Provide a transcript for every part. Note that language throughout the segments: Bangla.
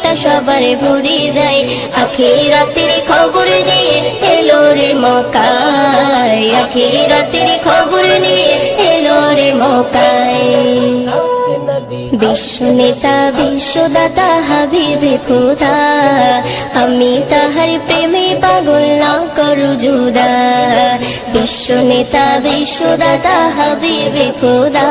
প্রাণটা সবার ভরে যায়। আখে রাতের খবর নিয়ে এলো রে মকায় আখে রাতের খবর নিয়ে এলো রে মকায় বিশ্ব নেতা, বিশ্বদাতা, হাবিবে খোদা, আমি তাহার প্রেমে পাগল না করু জুদা বিশ্ব নেতা, বিশ্বদাতা, হাবিবে খোদা,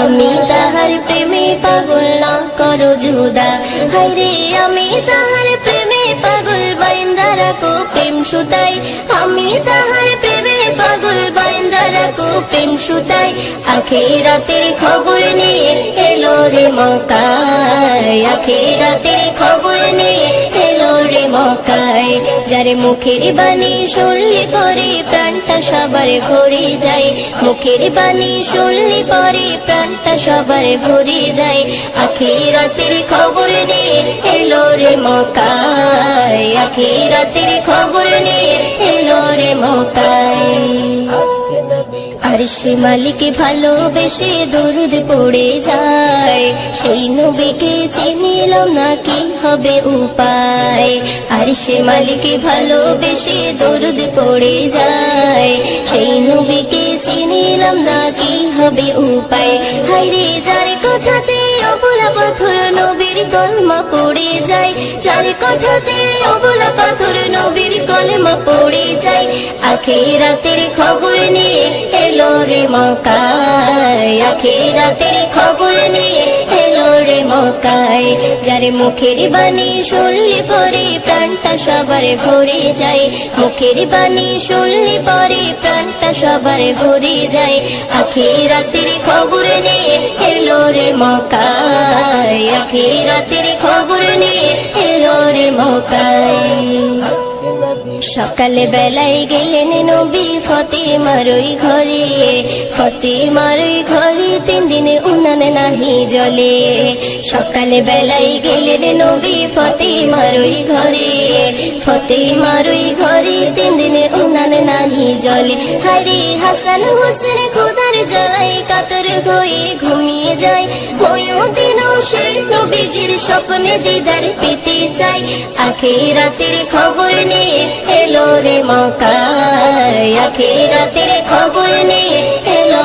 আমি তাহার প্রেমে পাগল না করু জুদা। হায়রে আমি তাহার প্রেমে পাগল বাইন্দা রাখো প্রেম সুতাই। আমি তাহার প্রেমে পাগল বাইন্দা রাখো প্রেম সুতাই। আখে রাতের খবর নিয়ে এলো রে মকায় আখে রাতের খবর নিয়ে এলো রে মকায় যারে মুখের বাণী শুনলে পরে প্রাণটা সবার ভরে যায়। মুখের বাণী শুনলে পরে প্রাণটা সবার ভরে যায়। আখে মকায় রাতের খবর নিয়ে এলো রে মকায়। আর সে মালিকে ভালোবেসে দরুদ পড়ে যায়। সেই নবীকে চিনিলাম না কি হবে উপায়। আর সে মালিকে ভালোবেসে দরুদ পড়ে যায়। সেই নবীকে চিনিলাম না কি হবে উপায়। হাইরে যার কথাতে অবলা পাথর নবীর কলমা পড়ে যায়। যার কথাতে অবলা পাথর নবীর কলমা পড়ে যায়। আখে রাতের খবর নিয়ে এলো রে মকায় আখে রাতের খবর নিয়ে এলো রে মকায় যার মুখের বাণী শুনলে পরে প্রাণটা সবার ভরে যায়। মুখের বাণী শুনলে পরে প্রাণটা সবার ভরে যায়। আখে রাতের খবর নিয়ে এলো মকায় খবর নিয়ে এলো রে মকায় সকালে বেলায় গেলেন নবী ফতে মারই ঘরে। ফতে মারই ঘরে তিন দিনে উনানে নাহি জলে সকালে বেলায় গেলেন নবী ফতে মারই ঘরে। ফতে মারই ঘরে জলে। হারে হাসান হোসেন, খোদার জ্বালায় কাতর হয়ে ঘুমিয়ে যায়। হয়েও দিন সে নবীজির স্বপ্নে দিদার পেতে চাই আখে রাতের খবর নিয়ে এলো রে মকায় আখে রাতের খবর নিয়ে